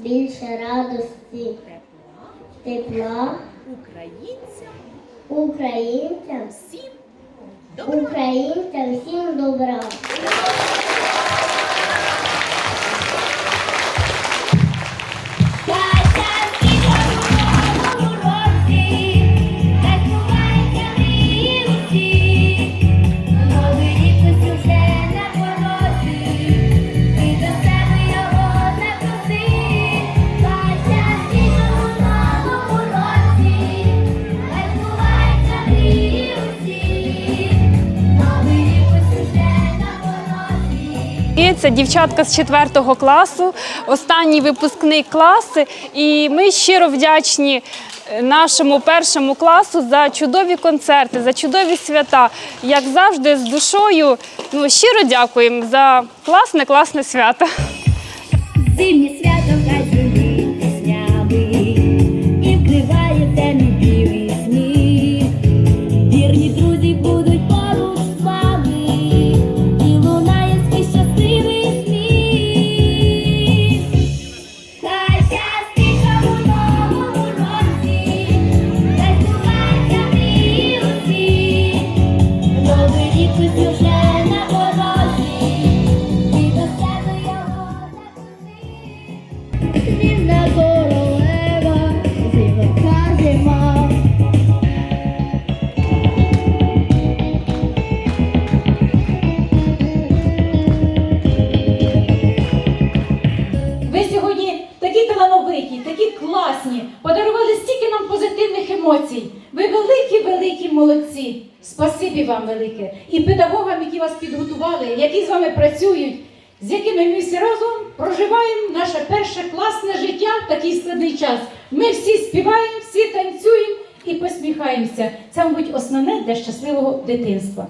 більше радості, тепла українцям українцям, всім добра. українцям всім добра. І Це дівчатка з 4 класу, останній випускний клас. І ми щиро вдячні е, нашому першому класу за чудові концерти, за чудові свята. Як завжди, з душою ну, щиро дякуємо за класне, класне свято. Зимнє свято хай піснями і вкриває темний білий сніг. Вірні друзі будуть Ви сьогодні такі талановиті, такі класні, подарували стільки нам позитивних емоцій. Ви великі, великі молодці. Спасибі вам велике. І педагогам, які вас підготували, які з вами працюють, з якими ми всі разом проживаємо наше перше класне життя в такий складний час. Ми всі співаємо, всі танцюємо і посміхаємося. Це, мабуть, основне для щасливого дитинства.